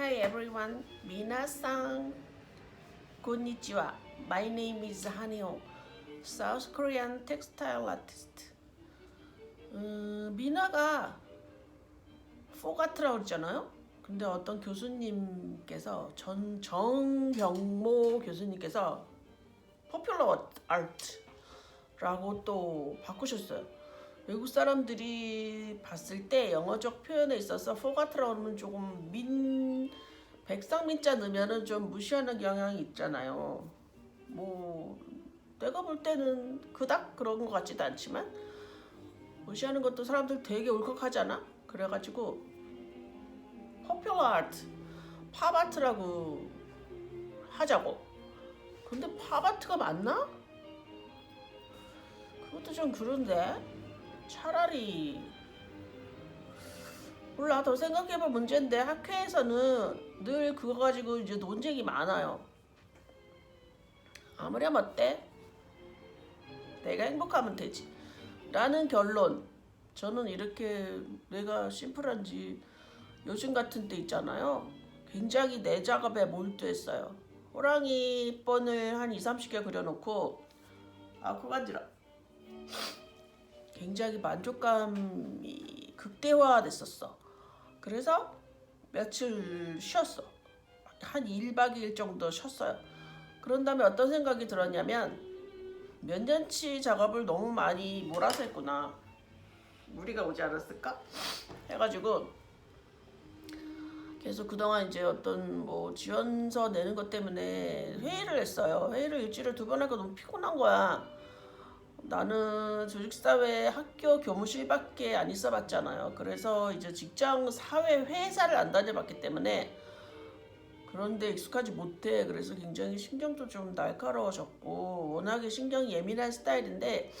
Hi everyone, minasan. Konnichiwa. My name is Haneo, South Korean textile artist. 음, 미나가 포가 트라고 그랬잖아요. 근데 어떤 교수님께서 전 정병모 교수님께서 포퓰러 아트라고 또 바꾸셨어요. 외국 사람들이 봤을 때 영어적 표현에 있어서 포가트라는 조금 민 백상민자 넣으면은 좀 무시하는 경향이 있잖아요. 뭐 내가 볼 때는 그닥 그런 것 같지도 않지만 무시하는 것도 사람들 되게 울컥하잖아. 그래가지고 포퓰러 아트, 팝아트라고 하자고. 근데 팝아트가 맞나? 그것도 좀 그런데 차라리 몰라 더 생각해볼 문제인데 학회에서는 늘 그거 가지고 이제 논쟁이 많아요. 아무렴 어때? 내가 행복하면 되지. 라는 결론. 저는 이렇게 내가 심플한지 요즘 같은 때 있잖아요. 굉장히 내 작업에 몰두했어요. 호랑이 뻔을 한 2, 30개 그려놓고 아, 코 간지러. 굉장히 만족감이 극대화됐었어. 그래서 며칠 쉬었어. 한 1박 2일 정도 쉬었어요. 그런 다음에 어떤 생각이 들었냐면 몇 년치 작업을 너무 많이 몰아서 했구나. 무리가 오지 않았을까? 해가지고 계속 그동안 이제 어떤 뭐 지원서 내는 것 때문에 회의를 했어요. 회의를 일주일에 두 번 하니까 너무 피곤한 거야. 나는 조직사회 학교 교무실밖에 안 있어봤잖아요. 그래서 이제 직장 사회 회사를 안 다녀봤기 때문에 그런데 익숙하지 못해. 그래서 굉장히 신경도 좀 날카로워졌고 워낙에 신경이 예민한 스타일인데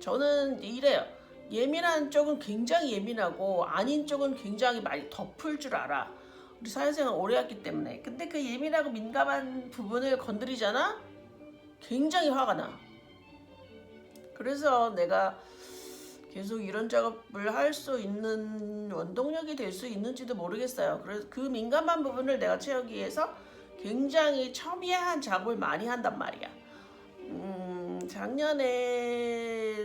저는 이래요. 예민한 쪽은 굉장히 예민하고 아닌 쪽은 굉장히 많이 덮을 줄 알아. 우리 사회생활 오래 했기 때문에. 근데 그 예민하고 민감한 부분을 건드리잖아? 굉장히 화가 나. 그래서 내가 계속 이런 작업을 할 수 있는 원동력이 될 수 있는지도 모르겠어요. 그래서 그 민감한 부분을 내가 채우기 위해서 굉장히 첨예한 작업을 많이 한단 말이야. 음, 작년에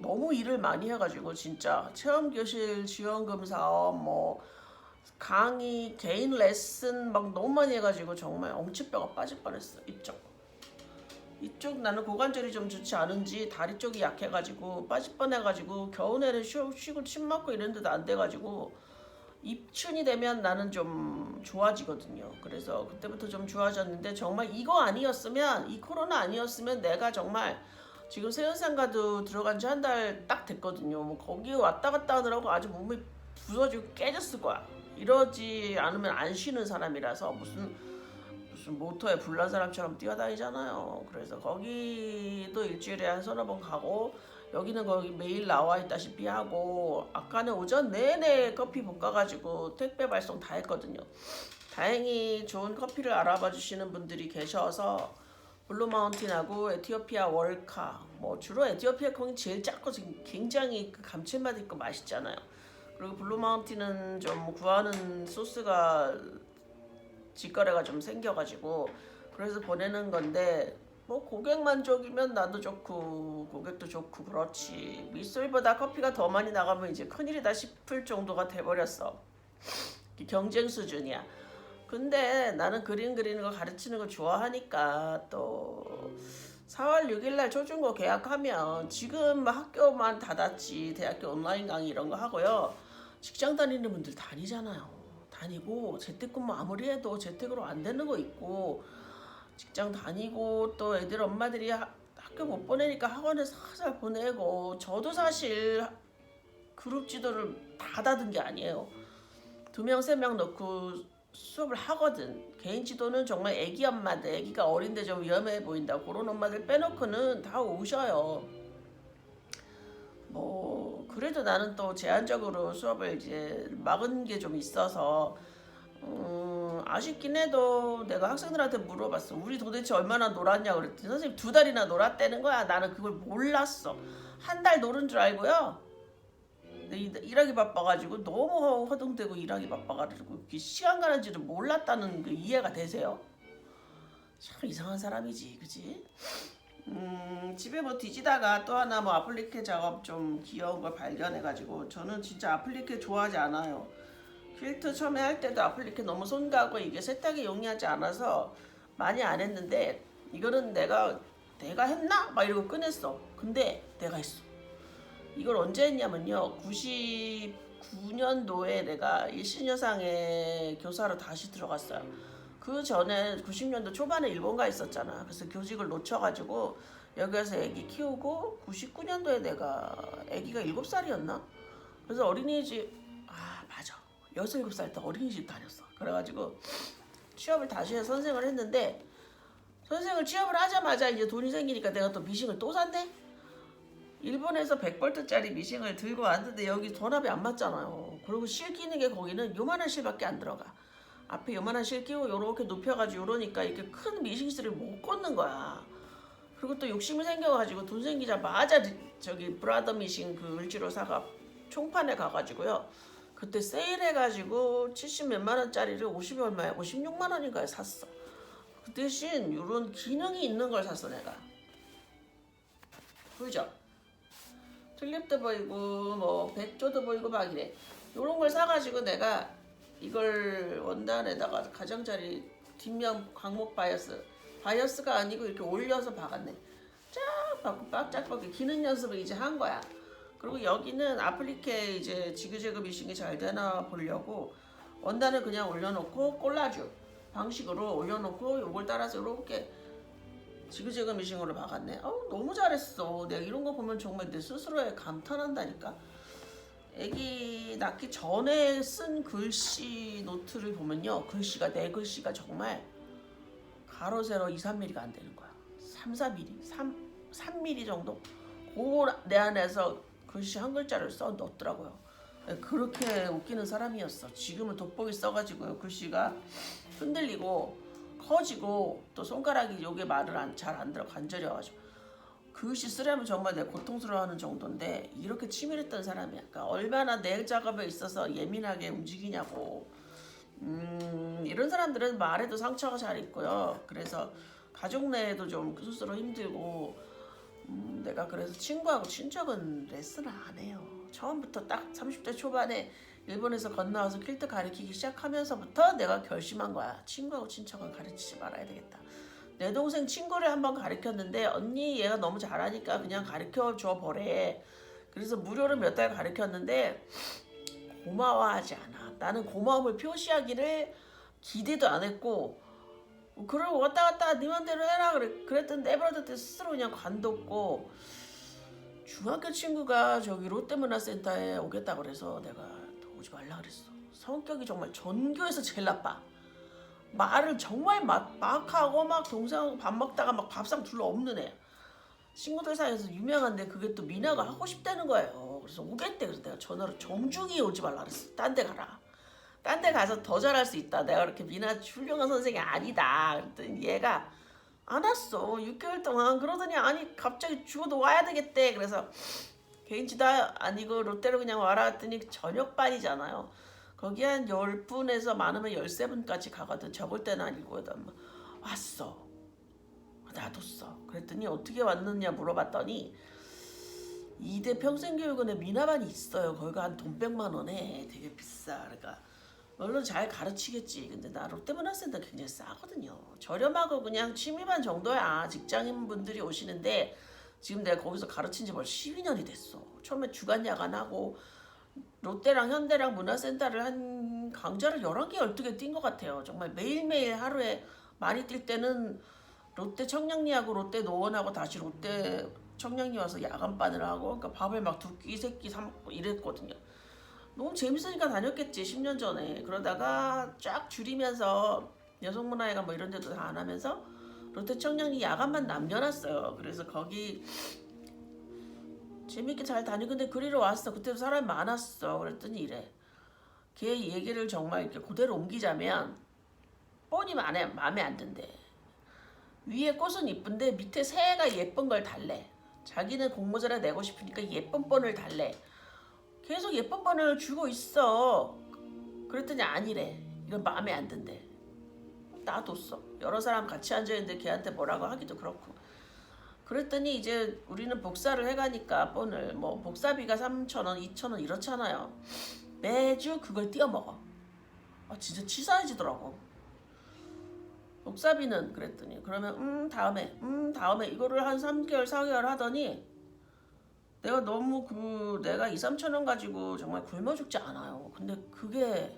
너무 일을 많이 해가지고 진짜 체험교실 지원금 사업 뭐 강의 개인 레슨 막 너무 많이 해가지고 정말 엉치뼈가 빠질 뻔했어 이쪽. 이쪽 나는 고관절이 좀 좋지 않은지 다리 쪽이 약해가지고 빠질 뻔해가지고 겨우내는 쉬, 쉬고 침 맞고 이랬는데도 안 돼가지고 입춘이 되면 나는 좀 좋아지거든요. 그래서 그때부터 좀 좋아졌는데 정말 이거 아니었으면 이 코로나 아니었으면 내가 정말 지금 세연상가도 들어간 지 한 달 딱 됐거든요. 뭐 거기 왔다 갔다 하느라고 아주 몸이 부서지고 깨졌을 거야. 이러지 않으면 안 쉬는 사람이라서 무슨 무슨 모터에 불난 사람처럼 뛰어다니잖아요. 그래서 거기도 일주일에 한 서너 번 가고 여기는 거기 매일 나와 있다시피 하고 아까는 오전 내내 커피 볶아가지고 택배 발송 다 했거든요. 다행히 좋은 커피를 알아봐 주시는 분들이 계셔서 블루마운틴하고 에티오피아 월카 뭐 주로 에티오피아 콩이 제일 작고 굉장히 그 감칠맛 있고 맛있잖아요. 그리고 블루마운틴은 좀 구하는 소스가 직거래가 좀 생겨가지고 그래서 보내는 건데 뭐 고객 만족이면 나도 좋고 고객도 좋고 그렇지. 미술보다 커피가 더 많이 나가면 이제 큰일이다 싶을 정도가 돼버렸어. 경쟁 수준이야. 근데 나는 그림 그리는 거 가르치는 거 좋아하니까 또 4월 6일 날 초중고 계약하면 지금 학교만 닫았지 대학교 온라인 강의 이런 거 하고요. 직장 다니는 분들 다니잖아요 다니고 재택근무 아무리 해도 재택으로 안 되는 거 있고 직장 다니고 또 애들 엄마들이 하- 학교 못 보내니까 학원에 살살 보내고 저도 사실 그룹 지도를 다 닫은 게 아니에요. 두 명, 세 명 넣고 수업을 하거든. 개인 지도는 정말 애기 엄마들, 애기가 어린데 좀 위험해 보인다. 그런 엄마들 빼놓고는 다 오셔요. 뭐 그래도 나는 또 제한적으로 수업을 이제 막은 게 좀 있어서 음, 아쉽긴 해도 내가 학생들한테 물어봤어. 우리 도대체 얼마나 놀았냐 그랬더니 선생님 두 달이나 놀았다는 거야. 나는 그걸 몰랐어. 한달 놀은 줄 알고요. 일하기 바빠가지고 너무 허둥대고 일하기 바빠가지고 시간 가는 줄을 몰랐다는 그 이해가 되세요? 참 이상한 사람이지, 그지? 음, 집에 뭐 뒤지다가 또 하나 뭐 아플리케 작업 좀 귀여운 걸 발견해가지고 저는 진짜 아플리케 좋아하지 않아요. 퀼트 처음에 할 때도 아플리케 너무 손 가고 이게 세탁이 용이하지 않아서 많이 안 했는데 이거는 내가 내가 했나? 막 이러고 꺼냈어. 근데 내가 했어. 이걸 언제 했냐면요. 99년도에 내가 일신여상의 교사로 다시 들어갔어요. 그 전에 90년도 초반에 일본 가 있었잖아. 그래서 교직을 놓쳐가지고 여기 와서 애기 키우고 99년도에 내가 애기가 7살이었나? 그래서 어린이집 아 맞아. 6, 7살 때 어린이집 다녔어. 그래가지고 취업을 다시 해 선생을 했는데 선생을 취업을 하자마자 이제 돈이 생기니까 내가 또 미싱을 또 샀네? 일본에서 100볼트짜리 미싱을 들고 왔는데 여기 전압이 안 맞잖아요. 그리고 실 끼는 게 거기는 요만한 실밖에 안 들어가. 앞에 요만한 실 끼고 요렇게 눕혀가지고 요러니까 이렇게 큰 미싱실을 못 꽂는 거야. 그리고 또 욕심이 생겨가지고 돈 생기자마자 리- 저기 브라더 미싱 그 을지로 사가 총판에 가가지고요. 그때 세일해가지고 70 몇만 원짜리를 50이 얼마야? 56만 원인가에 샀어. 그 대신 이런 기능이 있는 걸 샀어 내가. 그죠? 튤립도 보이고 뭐 백조도 보이고 막 이래. 요런 걸 사가지고 내가 이걸 원단에다가 가장자리 뒷면 광목 바이어스 바이어스가 아니고 이렇게 올려서 박았네. 쫙 박고 빡짝 박고 기능 연습을 이제 한 거야. 그리고 여기는 아플리케 이제 지그재그 미싱이 잘 되나 보려고 원단을 그냥 올려놓고 콜라주 방식으로 올려놓고 요걸 따라서 이렇게 지그재그 미싱으로 박았네. 어우 너무 잘했어. 내가 이런 거 보면 정말 내 스스로에 감탄한다니까. 애기 낳기 전에 쓴 글씨 노트를 보면요. 글씨가 내 글씨가 정말 가로 세로 2, 3mm가 안 되는 거야. 3, 4mm, 3, 3mm 정도. 그내 안에서 글씨 한 글자를 써 넣었더라고요. 그렇게 웃기는 사람이었어. 지금은 돋보기 써가지고 글씨가 흔들리고 커지고 또 손가락이 요게 말을 잘 안 들어 관절이어가지고 글씨 쓰려면 정말 내 고통스러워하는 정도인데 이렇게 치밀했던 사람이야. 그러니까 얼마나 내 작업에 있어서 예민하게 움직이냐고. 음, 이런 사람들은 말에도 상처가 잘 있고요. 그래서 가족 내에도 좀 스스로 힘들고 음, 내가 그래서 친구하고 친척은 레슨을 안 해요. 처음부터 딱 30대 초반에 일본에서 건너와서 퀼트 가르치기 시작하면서부터 내가 결심한 거야. 친구하고 친척은 가르치지 말아야 되겠다. 내 동생 친구를 한번 가르쳤는데 언니 얘가 너무 잘하니까 그냥 가르쳐 줘 보래. 그래서 무료로 몇 달 가르쳤는데 고마워하지 않아. 나는 고마움을 표시하기를 기대도 안 했고 그러고 왔다 갔다 네 맘대로 해라. 그랬더니 내버려뒀더니 스스로 그냥 관뒀고 중학교 친구가 저기 롯데문화센터에 오겠다 그래서 내가 오지 말라 그랬어. 성격이 정말 전교에서 제일 나빠. 말을 정말 막, 막 하고 막 동생하고 밥 먹다가 막 밥상 둘러 없는 애. 친구들 사이에서 유명한데 그게 또 미나가 하고 싶다는 거예요. 그래서 오겠대. 그래서 내가 전화로 정중히 오지 말라 그랬어. 딴 데 가라. 딴 데 가서 더 잘할 수 있다. 내가 그렇게 미나 훌륭한 선생이 아니다. 그랬더니 얘가 안 왔어. 6개월 동안 그러더니 아니 갑자기 죽어도 와야 되겠대. 그래서 개인지다 아니고 롯데로 그냥 와라 했더니 저녁반이잖아요. 거기 한 10분에서 많으면 13분까지 가거든. 접을 때는 아니거든. 왔어. 놔뒀어. 그랬더니 어떻게 왔느냐 물어봤더니 이대 평생교육원에 미나반이 있어요. 거기가 한돈 100만 원에 되게 비싸. 그러니까 물론 잘 가르치겠지. 근데 나 롯데문화센터 굉장히 싸거든요. 저렴하고 그냥 취미반 정도야. 직장인 분들이 오시는데 지금 내가 거기서 가르친 지 벌써 12년이 됐어. 처음에 주간 야간하고 롯데랑 현대랑 문화센터를 한 강좌를 11개, 12개 뛴 것 같아요. 정말 매일매일 하루에 많이 뛸 때는 롯데 청량리하고 롯데 노원하고 다시 롯데 청량리 와서 야간반을 하고 그러니까 밥을 막 두 끼, 세 끼 사 먹고 이랬거든요. 너무 재밌으니까 다녔겠지 10년 전에 그러다가 쫙 줄이면서 여성문화회관 뭐 이런 데도 다 안 하면서 롯데 청량리 야간만 남겨놨어요. 그래서 거기 재밌게 잘 다니고 근데 그리러 왔어. 그때도 사람이 많았어. 그랬더니 이래. 걔 얘기를 정말 이렇게 그대로 옮기자면 뻔히 마음에, 마음에 안 든대. 위에 꽃은 이쁜데 밑에 새가 예쁜 걸 달래. 자기는 공모전에 내고 싶으니까 예쁜 본을 달래. 걔 계속 예쁜 번호를 주고 있어. 그랬더니 아니래. 이건 마음에 안 든대. 놔뒀어. 여러 사람 같이 앉아있는데 걔한테 뭐라고 하기도 그렇고. 그랬더니 이제 우리는 복사를 해가니까 번을 뭐 복사비가 3,000원, 2,000원 이렇잖아요. 매주 그걸 띄워 먹어. 아 진짜 치사해지더라고. 복사비는 그랬더니 그러면 음 다음에 음 다음에 이거를 한 3개월 4개월 하더니 내가 너무 그 내가 2, 3천 원 가지고 정말 굶어 죽지 않아요. 근데 그게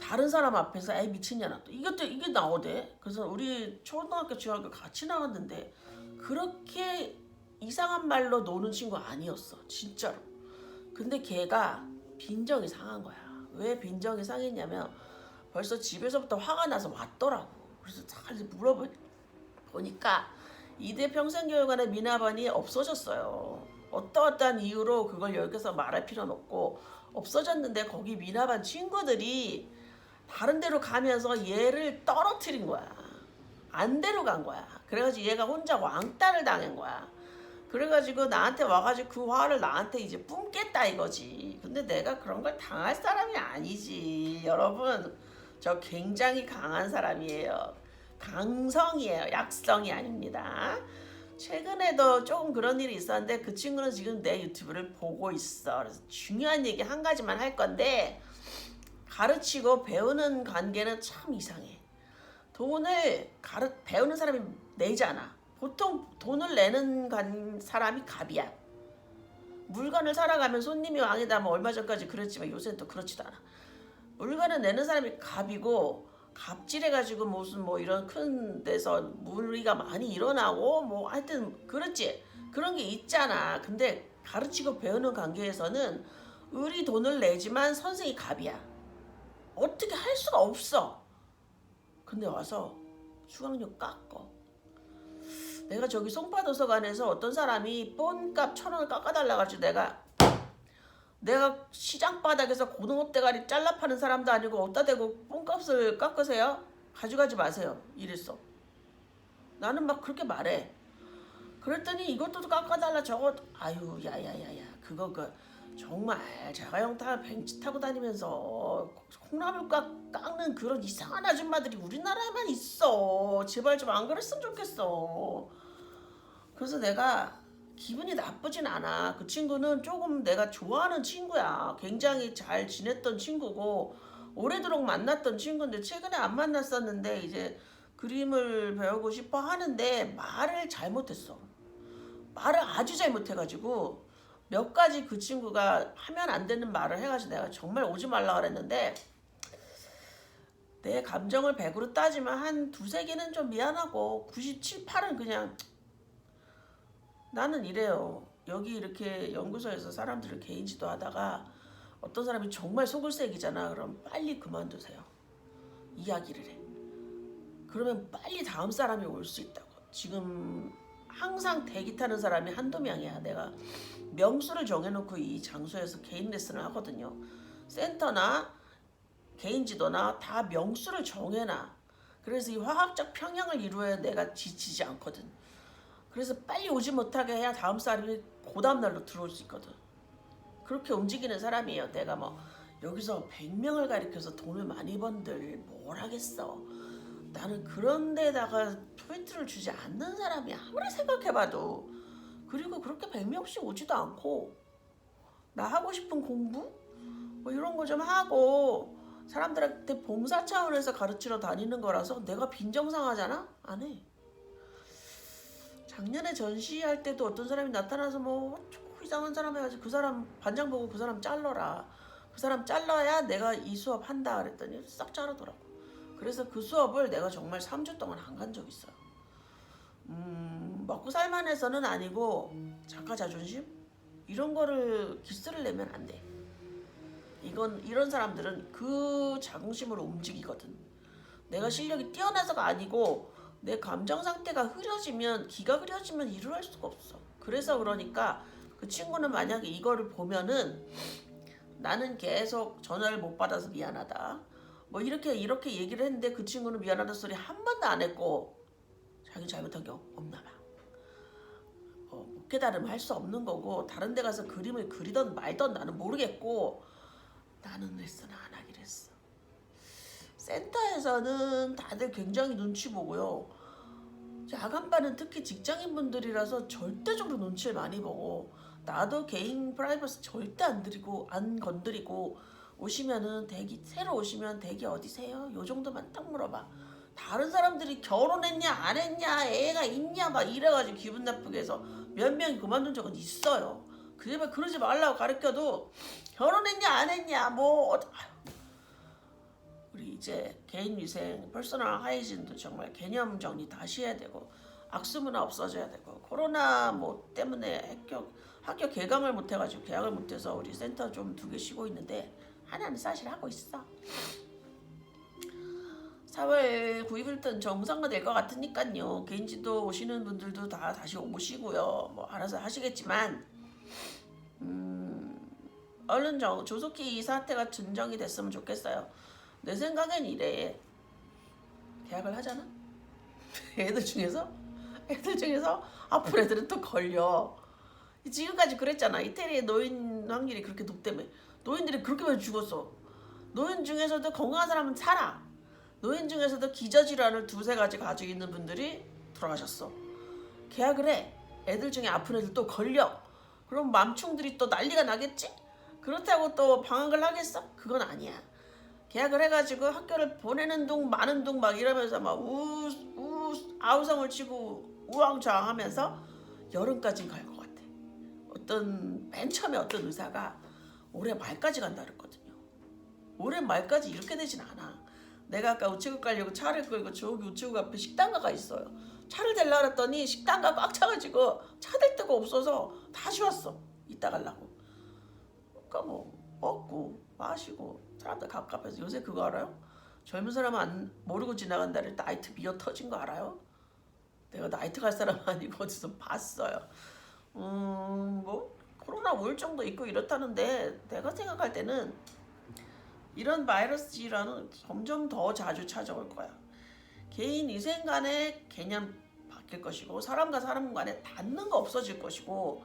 다른 사람 앞에서 애 미친년아 또 이것도 이게 나오대. 그래서 우리 초등학교 중학교 같이 나왔는데 그렇게 이상한 말로 노는 친구 아니었어. 진짜로. 근데 걔가 빈정이 상한 거야. 왜 빈정이 상했냐면 벌써 집에서부터 화가 나서 왔더라고. 그래서 잘 물어보니까 이대 평생교육원의 미나반이 없어졌어요. 어떠어떠한 이유로 그걸 여기서 말할 필요는 없고 없어졌는데 거기 미나반 친구들이 다른 데로 가면서 얘를 떨어뜨린 거야. 안 데려간 거야. 그래가지고 얘가 혼자 왕따를 당한 거야. 그래가지고 나한테 와가지고 그 화를 나한테 이제 뿜겠다 이거지. 근데 내가 그런 걸 당할 사람이 아니지. 여러분, 저 굉장히 강한 사람이에요. 강성이에요. 약성이 아닙니다. 최근에도 조금 그런 일이 있었는데 그 친구는 지금 내 유튜브를 보고 있어. 그래서 중요한 얘기 한 가지만 할 건데 가르치고 배우는 관계는 참 이상해. 돈을 가르 배우는 사람이 내잖아. 보통 돈을 내는 간 사람이 갑이야. 물건을 사러 가면 손님이 왕이다. 뭐 얼마 전까지 그랬지만 요새는 또 그렇지도 않아. 물건을 내는 사람이 갑이고 갑질해가지고 무슨 뭐 이런 큰 데서 무리가 많이 일어나고 뭐 하여튼 그렇지 그런 게 있잖아. 근데 가르치고 배우는 관계에서는 을이 돈을 내지만 선생이 갑이야. 어떻게 할 수가 없어. 근데 와서 수강료 깎어. 내가 저기 송파 도서관에서 어떤 사람이 본값 천 원을 깎아달라 가지고 내가 내가 시장 바닥에서 고등어 대가리 잘라 파는 사람도 아니고 어디다 대고 뽕값을 깎으세요? 가져가지 마세요. 이랬어. 나는 막 그렇게 말해. 그랬더니 이것도 깎아달라 저것 아유 야야야야 그거 그 정말 자가용 타 벤치 타고 다니면서 콩나물 깎, 깎는 그런 이상한 아줌마들이 우리나라에만 있어 제발 좀 안 그랬으면 좋겠어 그래서 내가 기분이 나쁘진 않아. 그 친구는 조금 내가 좋아하는 친구야. 굉장히 잘 지냈던 친구고 오래도록 만났던 친구인데 최근에 안 만났었는데 이제 그림을 배우고 싶어 하는데 말을 잘못했어. 말을 아주 잘못해가지고 몇 가지 그 친구가 하면 안 되는 말을 해가지고 내가 정말 오지 말라 그랬는데 내 감정을 100으로 따지면 한 두세 개는 좀 미안하고 97, 8은 그냥 나는 이래요. 여기 이렇게 연구소에서 사람들을 개인 지도하다가 어떤 사람이 정말 속을 새기잖아. 그럼 빨리 그만두세요. 이야기를 해. 그러면 빨리 다음 사람이 올 수 있다고. 지금 항상 대기 타는 사람이 한두 명이야. 내가 명수를 정해놓고 이 장소에서 개인 레슨을 하거든요. 센터나 개인 지도나 다 명수를 정해놔. 그래서 이 화학적 평형을 이루어야 내가 지치지 않거든. 그래서 빨리 오지 못하게 해야 다음 사람이 그 다음 날로 들어올 수 있거든. 그렇게 움직이는 사람이에요. 내가 뭐 여기서 100명을 가리켜서 돈을 많이 번들 뭘 하겠어. 나는 그런 데다가 포인트를 주지 않는 사람이 아무리 생각해봐도 그리고 그렇게 100명씩 오지도 않고 나 하고 싶은 공부 뭐 이런 거 좀 하고 사람들한테 봉사 차원에서 가르치러 다니는 거라서 내가 빈정상하잖아? 안 해. 작년에 전시할 때도 어떤 사람이 나타나서 뭐 이상한 사람 해가지고 그 사람 반장 보고 그 사람 잘라라. 그 사람 잘라야 내가 이 수업 한다 그랬더니 싹 자르더라고. 그래서 그 수업을 내가 정말 3주 동안 안 간 적 있어요. 음, 먹고 살만해서는 아니고 작가 자존심 이런 거를 기스를 내면 안 돼. 이건 이런 사람들은 그 자긍심으로 움직이거든. 내가 실력이 뛰어나서가 아니고 내 감정 상태가 흐려지면 기가 흐려지면 일을 할 수가 없어. 그래서 그러니까 그 친구는 만약에 이거를 보면은 나는 계속 전화를 못 받아서 미안하다. 뭐 이렇게 이렇게 얘기를 했는데 그 친구는 미안하다 소리 한 번도 안 했고 자기 잘못한 게 없나 봐. 어, 깨달음 할 수 없는 거고 다른 데 가서 그림을 그리던 말던 나는 모르겠고 나는 레슨 안 하기로 했어. 센터에서는 다들 굉장히 눈치 보고요. 야간반은 특히 직장인분들이라서 절대적으로 눈치를 많이 보고 나도 개인 프라이버시 절대 안 드리고 안 건드리고 오시면은 대기 새로 오시면 대기 어디세요? 요 정도만 딱 물어봐. 다른 사람들이 결혼했냐 안 했냐 애가 있냐 막 이래가지고 기분 나쁘게 해서 몇 명이 그만둔 적은 있어요. 그제발 그러지 말라고 가르쳐도 결혼했냐 안 했냐 뭐 아유. 우리 이제 개인 위생 퍼스널 하이진도 정말 개념 정리 다시 해야 되고 악수문화 없어져야 되고 코로나 뭐 때문에 학교 학교 개강을 못 해가지고 개학을 못 해서 우리 센터 좀 두 개 쉬고 있는데 하나는 사실 하고 있어. 4월 9일부터는 정상화 될 것 같으니까요. 개인지도 오시는 분들도 다 다시 오시고요. 뭐 알아서 하시겠지만 음, 얼른 정, 조속히 이 사태가 진정이 됐으면 좋겠어요. 내 생각엔 이래. 계약을 하잖아. 애들 중에서 애들 중에서 앞으로 애들은 또 걸려. 지금까지 그랬잖아. 이태리의 노인 확률이 그렇게 높다며. 노인들이 그렇게 많이 죽었어. 노인 중에서도 건강한 사람은 살아. 노인 중에서도 기저질환을 두세 가지 가지고 있는 분들이 돌아가셨어. 계약을 해. 애들 중에 아픈 애들 또 걸려. 그럼 맘충들이 또 난리가 나겠지? 그렇다고 또 방학을 하겠어? 그건 아니야. 계약을 해가지고 학교를 보내는 둥 마는 둥 막 이러면서 막 우, 우, 아우성을 치고 우왕좌왕 하면서 여름까지 갈것 같아. 어떤 맨 처음에 어떤 의사가 올해 말까지 간다 그랬거든요. 올해 말까지 이렇게 되진 않아. 내가 아까 우체국 가려고 차를 끌고 저기 우체국 앞에 식당가 가 있어요. 차를 댈라 그랬더니 식당가 꽉 차가지고 차 댈 데가 없어서 다 쉬었어. 이따 가려고. 그러니까 뭐 먹고 마시고 사람들 갑갑해서 요새 그거 알아요? 젊은 사람은 안 모르고 지나간다를 나이트 미어 터진 거 알아요? 내가 나이트 갈 사람 아니고 어디서 봤어요. 음 뭐 코로나 우울증도 있고 이렇다는데 내가 생각할 때는 이런 바이러스 질환은 점점 더 자주 찾아올 거야. 개인 위생 간의 개념 바뀔 것이고 사람과 사람 간에 닿는 거 없어질 것이고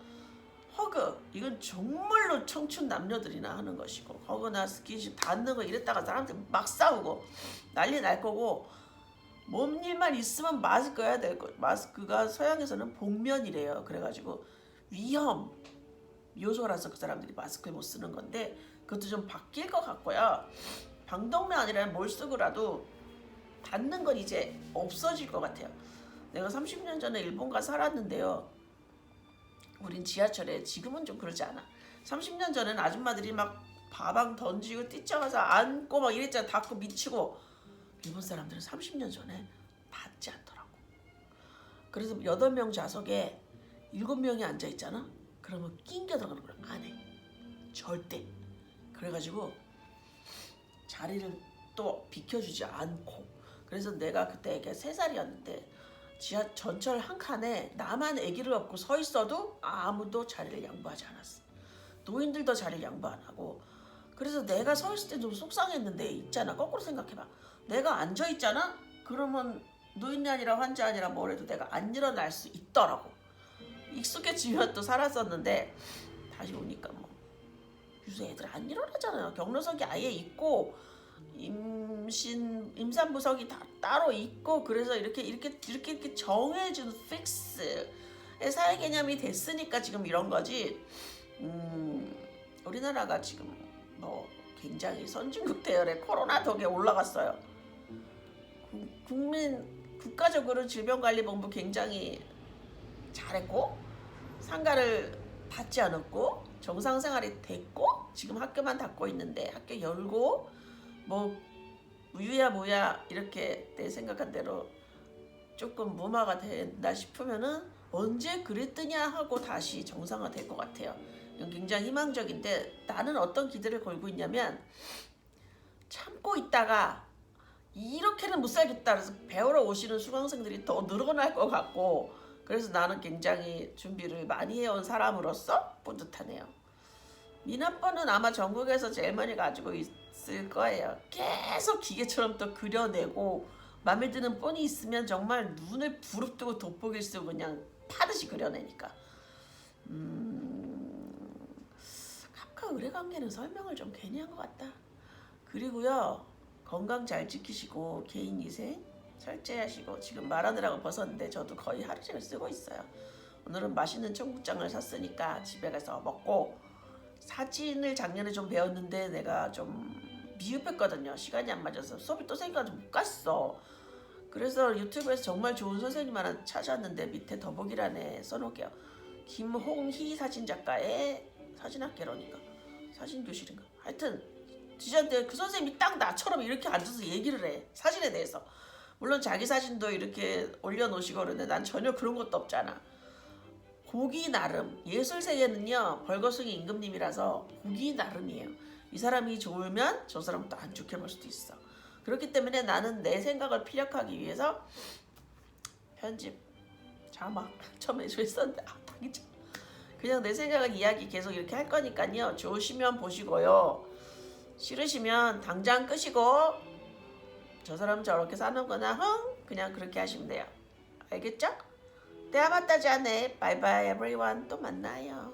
허그 이건 정말로 청춘 남녀들이나 하는 것이고 허그나 스킨십 닿는 거 이랬다가 사람들 막 싸우고 난리 날 거고 몸 일만 있으면 마스크 해야 될 거. 마스크가 서양에서는 복면이래요. 그래가지고 위험 요소라서 그 사람들이 마스크를 못 쓰는 건데 그것도 좀 바뀔 것 같고요. 방독면 아니라 뭘 쓰고라도 닿는 건 이제 없어질 것 같아요. 내가 30년 전에 일본 가 살았는데요. 우린 지하철에 지금은 좀 그러지 않아. 30년 전에는 아줌마들이 막 가방 던지고 뛰쳐가서 안고 막 이랬잖아. 닫고 미치고 일본 사람들은 30년 전에 닿지 않더라고. 그래서 8명 좌석에 7명이 앉아 있잖아. 그러면 낑겨 들어가는 거야. 안 해. 절대. 그래가지고 자리를 또 비켜주지 않고 그래서 내가 그때 애가 세 살이었는데 지하 전철 한 칸에 나만 아기를 업고 서 있어도 아무도 자리를 양보하지 않았어. 노인들도 자리를 양보 안 하고 그래서 내가 서 있을 때 좀 속상했는데 있잖아 거꾸로 생각해봐. 내가 앉아 있잖아. 그러면 노인이 아니라 환자 아니라 뭐래도 내가 안 일어날 수 있더라고. 익숙해지면 또 살았었는데 다시 오니까 뭐 요새 애들 안 일어나잖아요. 경로석이 아예 있고 임신 임산부석이 다 따로 있고 그래서 이렇게 이렇게 이렇게 이렇게 정해준 픽스의 사회 개념이 됐으니까 지금 이런 거지. 음, 우리나라가 지금 뭐 굉장히 선진국 대열에 코로나 덕에 올라갔어요. 구- 국민 국가적으로 질병관리본부 굉장히 잘했고 상가를 닫지 않았고 정상 생활이 됐고 지금 학교만 닫고 있는데 학교 열고 뭐 우유야 뭐야 이렇게 내 생각한 대로 조금 무마가 된다 싶으면은 언제 그랬더냐 하고 다시 정상화 될 것 같아요. 이건 굉장히 희망적인데 나는 어떤 기대를 걸고 있냐면 참고 있다가 이렇게는 못 살겠다 그래서 배우러 오시는 수강생들이 더 늘어날 것 같고 그래서 나는 굉장히 준비를 많이 해온 사람으로서 뿌듯하네요. 미나빠는 아마 전국에서 제일 많이 가지고 있을 거예요. 계속 기계처럼 또 그려내고 마음에 드는 폰이 있으면 정말 눈을 부릅뜨고 돋보기를 쓰고 그냥 파듯이 그려내니까 카카 의뢰 관계는 설명을 좀 괜히 한 것 같다. 그리고요 건강 잘 지키시고 개인 위생 철저하시고 지금 말하느라고 벗었는데 저도 거의 하루 종일 쓰고 있어요. 오늘은 맛있는 청국장을 샀으니까 집에 가서 먹고 사진을 작년에 좀 배웠는데 내가 좀 미흡했거든요. 시간이 안 맞아서 수업이 또 생겨서 못 갔어. 그래서 유튜브에서 정말 좋은 선생님 하나 찾았는데 밑에 더보기란에 써놓을게요. 김홍희 사진작가의 사진학개론인가 사진교실인가 하여튼 디자인때 그 선생님이 딱 나처럼 이렇게 앉아서 얘기를 해 사진에 대해서 물론 자기 사진도 이렇게 올려놓으시고 그러는데 난 전혀 그런 것도 없잖아. 보기 나름. 예술 세계는요 벌거숭이 임금님이라서 보기 나름이에요. 이 사람이 좋으면 저 사람은 또안 좋게 볼 수도 있어. 그렇기 때문에 나는 내 생각을 피력하기 위해서 편집 자막 처음에 했었는데 아 당이 참. 그냥 내 생각을 이야기 계속 이렇게 할 거니까요. 좋으시면 보시고요. 싫으시면 당장 끄시고 저 사람 저렇게 사는구나 흥? 그냥 그렇게 하시면 돼요. 알겠죠? 대화 맞다지 않네. 바이바이 에브리원 또 만나요